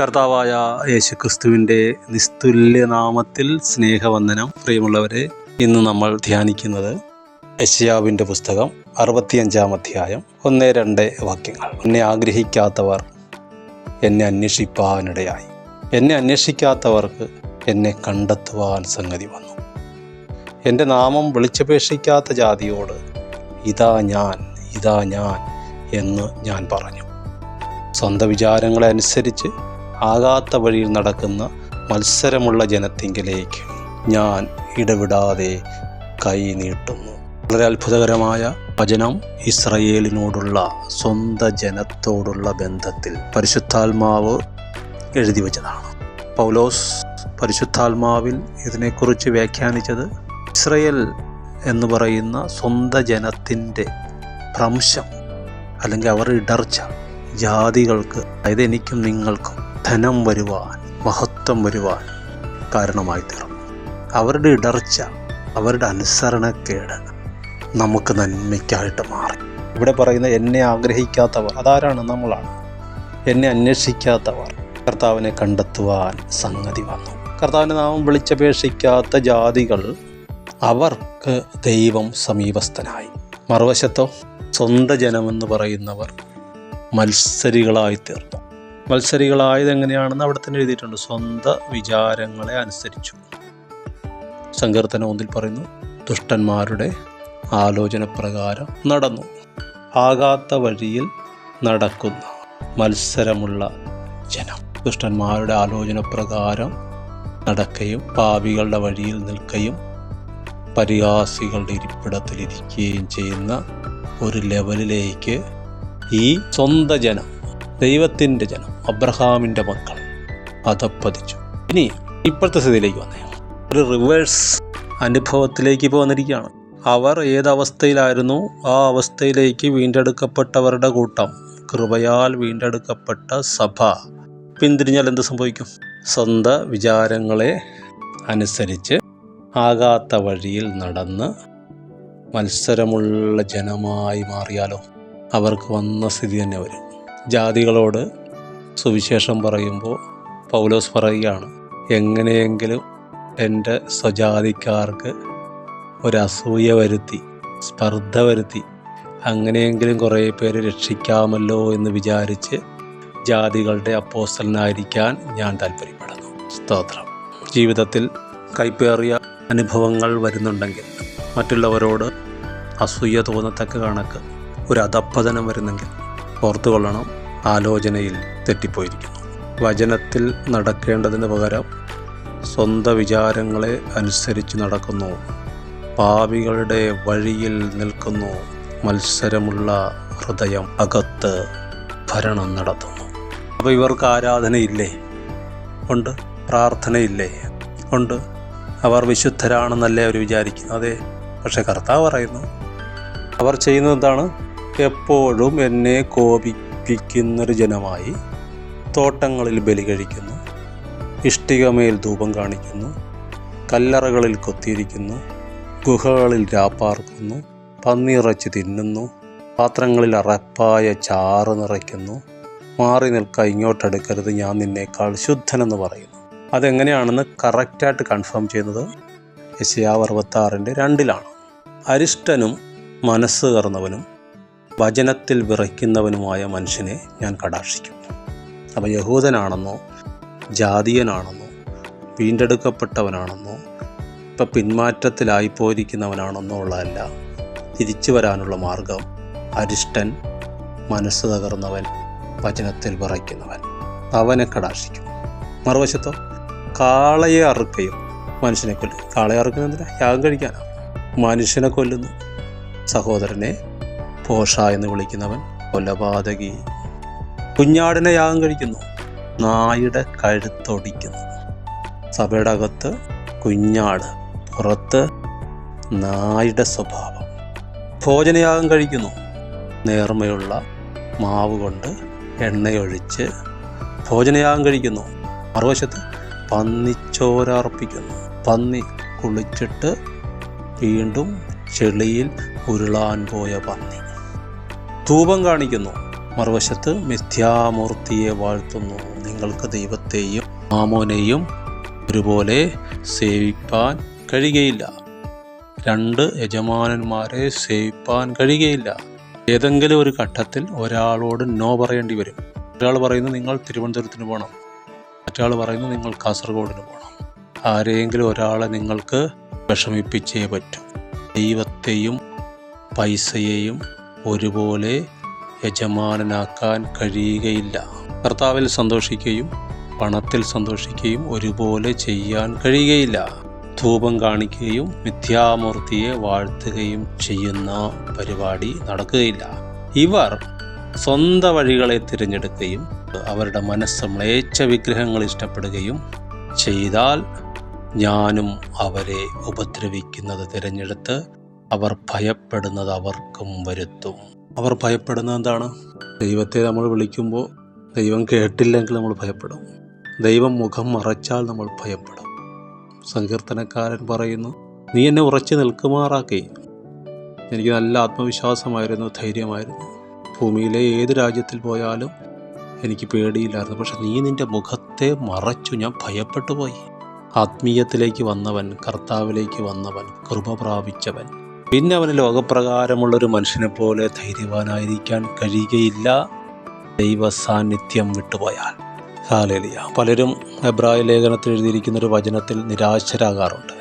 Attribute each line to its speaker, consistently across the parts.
Speaker 1: കർത്താവായ യേശുക്രിസ്തുവിന്റെ നിസ്തുല്യ നാമത്തിൽ സ്നേഹവന്ദനം. പ്രിയമുള്ളവരെ ഇന്ന് നമ്മൾ ധ്യാനിക്കുന്നത് യശ്യാവിന്റെ പുസ്തകം അറുപത്തിയഞ്ചാം അധ്യായം ഒന്ന് രണ്ട് വാക്യങ്ങൾ. എന്നെ ആഗ്രഹിക്കാത്തവർ എന്നെ അന്വേഷിപ്പാനിടയായി. എന്നെ അന്വേഷിക്കാത്തവർക്ക് എന്നെ കണ്ടെത്തുവാൻ സംഗതി വന്നു. എന്റെ നാമം വിളിച്ചപേക്ഷിക്കാത്ത ജാതിയോട് ഇതാ ഞാൻ ഇതാ ഞാൻ എന്ന് ഞാൻ പറഞ്ഞു. സ്വന്തം വിചാരങ്ങളെ അനുസരിച്ച് ആകാത്ത വഴിയിൽ നടക്കുന്ന മത്സരമുള്ള ജനത്തിങ്കിലേക്ക് ഞാൻ ഇടവിടാതെ കൈ നീട്ടുന്നു. വളരെ അത്ഭുതകരമായ വചനം ഇസ്രയേലിനോടുള്ള സ്വന്ത ജനത്തോടുള്ള ബന്ധത്തിൽ പരിശുദ്ധാത്മാവ് എഴുതി വച്ചതാണ്. പൗലോസ് പരിശുദ്ധാത്മാവിൽ ഇതിനെക്കുറിച്ച് വ്യാഖ്യാനിച്ചത് ഇസ്രയേൽ എന്ന് പറയുന്ന സ്വന്ത ജനത്തിന്റെ ഭ്രംശം അല്ലെങ്കിൽ അവർ ഇടർച്ച ജാതികൾക്ക് അതായത് എനിക്കും നിങ്ങൾക്കും ധനം വരുവാൻ മഹത്വം വരുവാൻ കാരണമായി തീർന്നു അവരുടെ ഇടർച്ച അവരുടെ അനുസരണക്കേട് നമുക്ക് നന്മയ്ക്കായിട്ട് മാറി. ഇവിടെ പറയുന്ന എന്നെ ആഗ്രഹിക്കാത്തവർ അതാരാണ്? നമ്മളാണ്. എന്നെ അന്വേഷിക്കാത്തവർ കർത്താവിനെ കണ്ടെത്തുവാൻ സംഗതി വന്നു. കർത്താവിനെ നാമം വിളിച്ചപേക്ഷിക്കാത്ത ജാതികൾ അവർക്ക് ദൈവം സമീപസ്ഥനായി. മറുവശത്തോ സ്വന്തം ജനമെന്ന് പറയുന്നവർ മത്സരികളായി തീർന്നു മത്സരികളായത് എങ്ങനെയാണെന്ന് അവിടെ തന്നെ എഴുതിയിട്ടുണ്ട്. സ്വന്ത വിചാരങ്ങളെ അനുസരിച്ചു. സങ്കീർത്തനം ഒന്നിൽ പറയുന്നു ദുഷ്ടന്മാരുടെ ആലോചന പ്രകാരം നടന്നു. ആകാത്ത വഴിയിൽ നടക്കുന്ന മത്സരമുള്ള ജനം. ദുഷ്ടന്മാരുടെ ആലോചന പ്രകാരം നടക്കുകയും പാപികളുടെ വഴിയിൽ നിൽക്കുകയും പരിഹാസികളുടെ ഇരിപ്പിടത്തിലിരിക്കുകയും ചെയ്യുന്ന ഒരു ലെവലിലേക്ക് ഈ സ്വന്തം ജനം ദൈവത്തിന്റെ ജനം അബ്രഹാമിന്റെ മക്കൾ. അതപ്പതിച്ചു. ഇനി ഇപ്പോഴത്തെ സ്ഥിതിയിലേക്ക് വന്നേ. ഒരു റിവേഴ്സ് അനുഭവത്തിലേക്ക് ഇപ്പോൾ വന്നിരിക്കുകയാണ്. അവർ ഏതവസ്ഥയിലായിരുന്നു? ആ അവസ്ഥയിലേക്ക് വീണ്ടെടുക്കപ്പെട്ടവരുടെ കൂട്ടം കൃപയാൽ വീണ്ടെടുക്കപ്പെട്ട സഭ. പിന്തിരിഞ്ഞാൽ എന്ത് സംഭവിക്കും? സ്വന്തം വിചാരങ്ങളെ അനുസരിച്ച് ആകാത്ത വഴിയിൽ നടന്ന് മത്സരമുള്ള ജനമായി മാറിയാലോ? അവർക്ക് വന്ന സ്ഥിതി തന്നെ വരും. ജാതികളോട് സുവിശേഷം പറയുമ്പോൾ പൗലോസ് പറയുകയാണ് എങ്ങനെയെങ്കിലും എന്റെ സ്വജാതിക്കാർക്ക് ഒരസൂയ വരുത്തി സ്പർദ്ധ വരുത്തി അങ്ങനെയെങ്കിലും കുറേ പേര് രക്ഷിക്കാമല്ലോ എന്ന് വിചാരിച്ച് ജാതികളുടെ അപ്പോസ്റ്റലിനായിരിക്കാൻ ഞാൻ താല്പര്യപ്പെടുന്നു. സ്തോത്രം. ജീവിതത്തിൽ കൈപ്പേറിയ അനുഭവങ്ങൾ വരുന്നുണ്ടെങ്കിൽ മറ്റുള്ളവരോട് അസൂയ തോന്നത്തക്ക കണക്ക് ഒരു അധപ്പതനം വരുന്നെങ്കിൽ ഓർത്തുകൊള്ളണം. ആലോചനയിൽ തെറ്റിപ്പോയിരിക്കുന്നു. വചനത്തിൽ നടക്കേണ്ടതിന് പകരം സ്വന്തം വിചാരങ്ങളെ അനുസരിച്ച് നടക്കുന്നു. പാപികളുടെ വഴിയിൽ നിൽക്കുന്നു. മത്സരമുള്ള ഹൃദയം അകത്ത് ഭരണം നടത്തുന്നു. അപ്പോൾ ഇവർക്ക് ആരാധനയില്ലേ? ഉണ്ട്. പ്രാർത്ഥനയില്ലേ? ഉണ്ട്. അവർ വിശുദ്ധരാണെന്നല്ലേ അവർ വിചാരിക്കുന്നു. അതെ. പക്ഷെ കർത്താവ് പറയുന്നു അവർ ചെയ്യുന്നതാണ് എപ്പോഴും എന്നെ കോപിപ്പിക്കുന്നൊരു ജനമായി തോട്ടങ്ങളിൽ ബലി കഴിക്കുന്നു. ഇഷ്ടികമേൽ ധൂപം കാണിക്കുന്നു. കല്ലറകളിൽ കൊത്തിയിരിക്കുന്നു. ഗുഹകളിൽ രാപ്പാർക്കുന്നു. പന്നിയിറച്ചി തിന്നുന്നു. പാത്രങ്ങളിൽ അറപ്പായ ചാറ് നിറയ്ക്കുന്നു. മാറി നിൽക്ക ഇങ്ങോട്ടടുക്കരുത് ഞാൻ നിന്നേക്കാൾ ശുദ്ധനെന്ന് പറയുന്നു. അതെങ്ങനെയാണെന്ന് കറക്റ്റായിട്ട് കൺഫേം ചെയ്യുന്നത് യശയാവ് അറുപത്താറിന്റെ രണ്ടിലാണ്. അരിഷ്ടനും മനസ്സ് കറന്നവനും വചനത്തിൽ വിറയ്ക്കുന്നവനുമായ മനുഷ്യനെ ഞാൻ കടാക്ഷിക്കും. അപ്പോൾ യഹൂദനാണെന്നോ ജാതീയനാണെന്നോ വീണ്ടെടുക്കപ്പെട്ടവനാണെന്നോ ഇപ്പം പിന്മാറ്റത്തിലായിപ്പോയിരിക്കുന്നവനാണെന്നോ ഉള്ളതല്ല. തിരിച്ചു വരാനുള്ള മാർഗം അരിഷ്ടൻ മനസ്സ് തകർന്നവൻ വചനത്തിൽ വിറയ്ക്കുന്നവൻ. അവനെ കടാക്ഷിക്കും. മറുവശത്തോ കാളയെ അറുക്കുകയും മനുഷ്യനെ കൊല്ലും. കാളയെ അറുക്കുന്നതിന് യാഗം കഴിക്കാനാണ് മനുഷ്യനെ കൊല്ലുന്നു. സഹോദരനെ പോഷ എന്ന് വിളിക്കുന്നവൻ കൊലപാതകി. കുഞ്ഞാടിനെ യാഗം കഴിക്കുന്നു. നായുടെ കഴുത്തൊടിക്കുന്നു. സഭയുടെ അകത്ത് കുഞ്ഞാട്. പുറത്ത് നായുടെ സ്വഭാവം. ഭോജനയാഗം കഴിക്കുന്നു. നേർമയുള്ള മാവ് കൊണ്ട് എണ്ണയൊഴിച്ച് ഭോജനയാഗം കഴിക്കുന്നു. മറുവശത്ത് പന്നിച്ചോര അർപ്പിക്കുന്നു. പന്നി കുളിച്ചിട്ട് വീണ്ടും ചെളിയിൽ ഉരുളാൻ പോയ പന്നി. ധൂപം കാണിക്കുന്നു. മറുവശത്ത് മിഥ്യാമൂർത്തിയെ വാഴ്ത്തുന്നു. നിങ്ങൾക്ക് ദൈവത്തെയും മാമോനെയും ഒരുപോലെ സേവിപ്പാൻ കഴിയുകയില്ല. രണ്ട് യജമാനന്മാരെ സേവിപ്പാൻ കഴിയുകയില്ല. ഏതെങ്കിലും ഒരു ഘട്ടത്തിൽ ഒരാളോട് നോ പറയേണ്ടി വരും. ഒരാൾ പറയുന്നു നിങ്ങൾ തിരുവനന്തപുരത്തിന് പോകണം മറ്റാൾ പറയുന്നു നിങ്ങൾ കാസർഗോഡിന് പോകണം ആരെയെങ്കിലും ഒരാളെ നിങ്ങൾക്ക് വിഷമിപ്പിച്ചേ പറ്റൂ. ദൈവത്തെയും പൈസയെയും ഒരുപോലെ യജമാനനാക്കാൻ കഴിയുകയില്ല. കർത്താവിൽ സന്തോഷിക്കുകയും പണത്തിൽ സന്തോഷിക്കുകയും ഒരുപോലെ ചെയ്യാൻ കഴിയുകയില്ല. ധൂപം കാണിക്കുകയും മിഥ്യാമൂർത്തിയെ വാഴ്ത്തുകയും ചെയ്യുന്ന പരിപാടി നടക്കുകയില്ല. ഇവർ സ്വന്തം വഴികളെ തിരഞ്ഞെടുക്കുകയും അവരുടെ മനസ്സ് മ്ലേച്ഛ വിഗ്രഹങ്ങൾ ഇഷ്ടപ്പെടുകയും ചെയ്താൽ ഞാനും അവരെ ഉപദ്രവിക്കുന്നത് തിരഞ്ഞെടുത്ത് അവർ ഭയപ്പെടുന്നത് അവർക്കും വരുത്തും. അവർ ഭയപ്പെടുന്നത് എന്താണ്? ദൈവത്തെ നമ്മൾ വിളിക്കുമ്പോൾ ദൈവം കേട്ടില്ലെങ്കിൽ നമ്മൾ ഭയപ്പെടും. ദൈവം മുഖം മറച്ചാൽ നമ്മൾ ഭയപ്പെടും. സങ്കീർത്തനക്കാരൻ പറയുന്നു നീ എന്നെ ഉറച്ചു നിൽക്കുമാറാക്കി. എനിക്ക് നല്ല ആത്മവിശ്വാസമായിരുന്നു ധൈര്യമായിരുന്നു. ഭൂമിയിലെ ഏത് രാജ്യത്തിൽ പോയാലും എനിക്ക് പേടിയില്ലായിരുന്നു. പക്ഷെ നീ നിന്റെ മുഖത്തെ മറച്ചു ഞാൻ ഭയപ്പെട്ടു പോയി ആത്മീയത്തിലേക്ക് വന്നവൻ കർത്താവിലേക്ക് വന്നവൻ കൃപ പ്രാപിച്ചവൻ. പിന്നെ അവന് ലോകപ്രകാരമുള്ളൊരു മനുഷ്യനെ പോലെ ധൈര്യവാനായിരിക്കാൻ കഴിയുകയില്ല. ദൈവ സാന്നിധ്യം വിട്ടുപോയാൽ. ഹാലേലിയ. പലരും എബ്രായ ലേഖനത്തിൽ എഴുതിയിരിക്കുന്ന ഒരു വചനത്തിൽ നിരാശരാകാറുണ്ട്.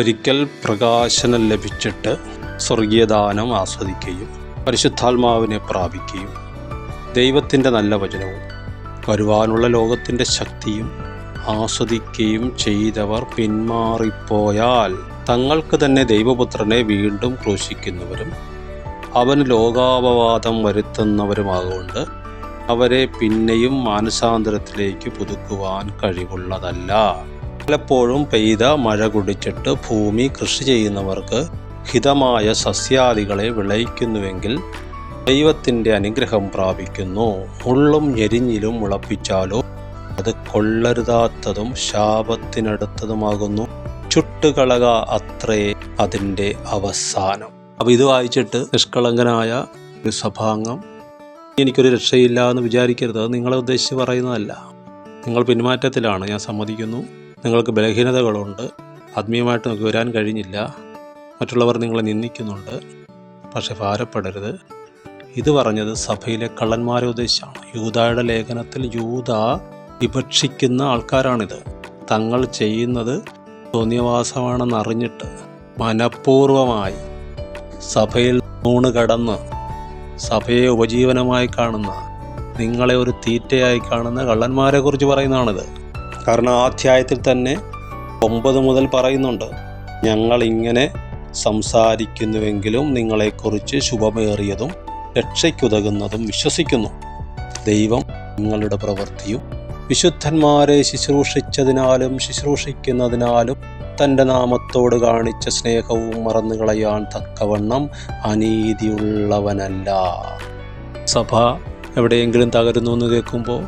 Speaker 1: ഒരിക്കൽ പ്രകാശനം ലഭിച്ചിട്ട് സ്വർഗീയദാനം ആസ്വദിക്കുകയും പരിശുദ്ധാത്മാവിനെ പ്രാപിക്കുകയും ദൈവത്തിന്റെ നല്ല വചനവും വരുവാനുള്ള ലോകത്തിന്റെ ശക്തിയും ആസ്വദിക്കുകയും ചെയ്തവർ പിന്മാറിപ്പോയാൽ തങ്ങൾക്ക് തന്നെ ദൈവപുത്രനെ വീണ്ടും ക്രൂശിക്കുന്നവരും അവന് ലോകാപവാദം വരുത്തുന്നവരുമാകൊണ്ട് അവരെ പിന്നെയും മാനസാന്തരത്തിലേക്ക് പുതുക്കുവാൻ കഴിവുള്ളതല്ല. പലപ്പോഴും പെയ്ത മഴ കുടിച്ചിട്ട് ഭൂമി കൃഷി ചെയ്യുന്നവർക്ക് ഹിതമായ സസ്യാദികളെ വിളയിക്കുന്നുവെങ്കിൽ ദൈവത്തിന്റെ അനുഗ്രഹം പ്രാപിക്കുന്നു. മുള്ളും ഞെരിഞ്ഞിലും മുളപ്പിച്ചാലോ അത് കൊള്ളരുതാത്തതും ശാപത്തിനടുത്തതുമാകുന്നു. ചുട്ടുകളക അത്രേ അതിന്റെ അവസാനം. അപ്പോൾ ഇത് വായിച്ചിട്ട് നിഷ്കളങ്കനായ ഒരു സഭാംഗം എനിക്കൊരു രക്ഷയില്ല എന്ന് വിചാരിക്കരുത്. അത് നിങ്ങളെ ഉദ്ദേശിച്ച് പറയുന്നതല്ല. നിങ്ങൾ പിന്മാറ്റത്തിലാണ്. ഞാൻ സമ്മതിക്കുന്നു. നിങ്ങൾക്ക് ബലഹീനതകളുണ്ട്. ആത്മീയമായിട്ട് നിങ്ങൾക്ക് വരാൻ കഴിഞ്ഞില്ല. മറ്റുള്ളവർ നിങ്ങളെ നിന്ദിക്കുന്നുണ്ട്. പക്ഷെ ഭാരപ്പെടരുത്. ഇത് പറഞ്ഞത് സഭയിലെ കള്ളന്മാരെ ഉദ്ദേശിച്ചാണ്. യൂതായുടെ ലേഖനത്തിൽ യൂത വിഭക്ഷിക്കുന്ന ആൾക്കാരാണിത്. തങ്ങൾ ചെയ്യുന്നത് തോന്നിയവാസമാണെന്ന് അറിഞ്ഞിട്ട് മനഃപൂർവമായി സഭയിൽ നൂണ് കടന്ന് സഭയെ ഉപജീവനമായി കാണുന്ന നിങ്ങളെ ഒരു തീറ്റയായി കാണുന്ന കള്ളന്മാരെ കുറിച്ച് പറയുന്നതാണിത്. കാരണം ആ അധ്യായത്തിൽ തന്നെ ഒമ്പത് മുതൽ പറയുന്നുണ്ട് ഞങ്ങൾ ഇങ്ങനെ സംസാരിക്കുന്നുവെങ്കിലും നിങ്ങളെക്കുറിച്ച് ശുഭമേറിയതും രക്ഷയ്ക്കുതകുന്നതും വിശ്വസിക്കുന്നു. ദൈവം നിങ്ങളുടെ പ്രവൃത്തിയും വിശുദ്ധന്മാരെ ശുശ്രൂഷിച്ചതിനാലും ശുശ്രൂഷിക്കുന്നതിനാലും തന്റെ നാമത്തോട് കാണിച്ച സ്നേഹവും മറന്നു കളയാൻ തക്കവണ്ണം അനീതിയുള്ളവനല്ല. സഭ എവിടെയെങ്കിലും തകരുന്നു എന്ന് കേൾക്കുമ്പോൾ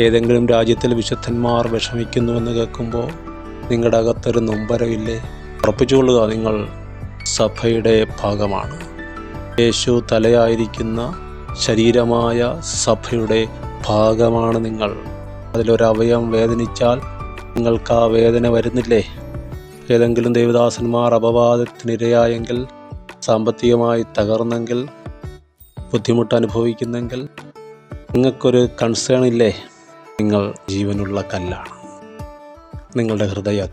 Speaker 1: ഏതെങ്കിലും രാജ്യത്തിൽ വിശുദ്ധന്മാർ വിഷമിക്കുന്നുവെന്ന് കേൾക്കുമ്പോൾ നിങ്ങളുടെ അകത്തൊരു നൊമ്പരമില്ലേ ഉറപ്പിച്ചുകൊള്ളുക നിങ്ങൾ സഭയുടെ ഭാഗമാണ്. യേശു തലയായിരിക്കുന്ന ശരീരമായ സഭയുടെ ഭാഗമാണ് നിങ്ങൾ. അതിലൊരവയം വേദനിച്ചാൽ നിങ്ങൾക്ക് ആ വേദന വരുന്നില്ലേ? ഏതെങ്കിലും ദേവദാസന്മാർ അപവാദത്തിനിരയായെങ്കിൽ സാമ്പത്തികമായി തകർന്നെങ്കിൽ ബുദ്ധിമുട്ട് അനുഭവിക്കുന്നെങ്കിൽ നിങ്ങൾക്കൊരു കൺസേൺ ഇല്ലേ? നിങ്ങൾ ജീവനുള്ള കല്ലാണ്. നിങ്ങളുടെ ഹൃദയ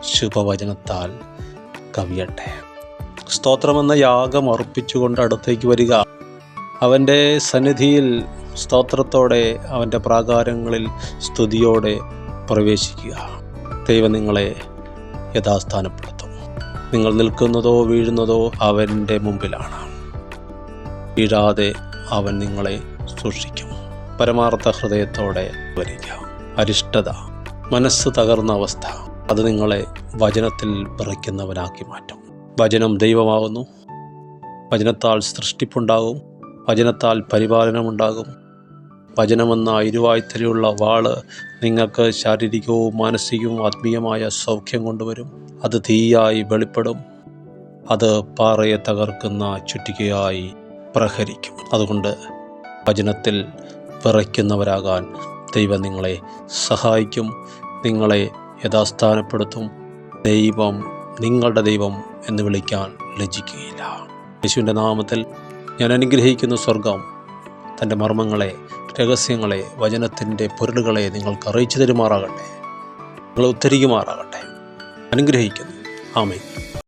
Speaker 1: ശുഭവചനത്താൽ കവിയട്ടെ. സ്തോത്രമെന്ന യാഗം അർപ്പിച്ചുകൊണ്ട് അടുത്തേക്ക് വരിക. അവന്റെ സന്നിധിയിൽ സ്തോത്രത്തോടെ അവന്റെ പ്രാകാരങ്ങളിൽ സ്തുതിയോടെ പ്രവേശിക്കുക. ദൈവം നിങ്ങളെ യഥാസ്ഥാനപ്പെടുത്തും. നിങ്ങൾ നിൽക്കുന്നതോ വീഴുന്നതോ അവന്റെ മുമ്പിലാണ്. വീഴാതെ അവൻ നിങ്ങളെ സൂക്ഷിക്കും. പരമാർത്ഥ ഹൃദയത്തോടെ വരിക. അരിഷ്ടത മനസ്സ് തകർന്ന അവസ്ഥ അത് നിങ്ങളെ വചനത്തിൽ വിറയ്ക്കുന്നവനാക്കി മാറ്റും. വചനം ദൈവമാകുന്നു. വചനത്താൽ സൃഷ്ടിപ്പുണ്ടാകും. വചനത്താൽ പരിപാലനമുണ്ടാകും. വചനമെന്ന ഇരുവായ്ത്തരയുള്ള വാൾ നിങ്ങൾക്ക് ശാരീരികവും മാനസികവും ആത്മീയമായ സൗഖ്യം കൊണ്ടുവരും. അത് തീയായി വെളിപ്പെടും. അത് പാറയെ തകർക്കുന്ന ചുറ്റികയായി പ്രഹരിക്കും. അതുകൊണ്ട് വചനത്തിൽ വിറയ്ക്കുന്നവരാകാൻ ദൈവം നിങ്ങളെ സഹായിക്കും. നിങ്ങളെ യഥാസ്ഥാനപ്പെടുത്തും. ദൈവം നിങ്ങളുടെ ദൈവം എന്ന് വിളിക്കാൻ ലജിക്കുകയില്ല യേശുവിന്റെ നാമത്തിൽ ഞാൻ അനുഗ്രഹിക്കുന്ന സ്വർഗം തന്റെ മർമ്മങ്ങളെ രഹസ്യങ്ങളെ വചനത്തിന്റെ പൊരുളുകളെ നിങ്ങൾക്ക് അറിയിച്ചു തരുമാറാകട്ടെ. നിങ്ങൾ ഉദ്ധരിക്കുമാറാകട്ടെ. അനുഗ്രഹിക്കുന്നു. ആമേ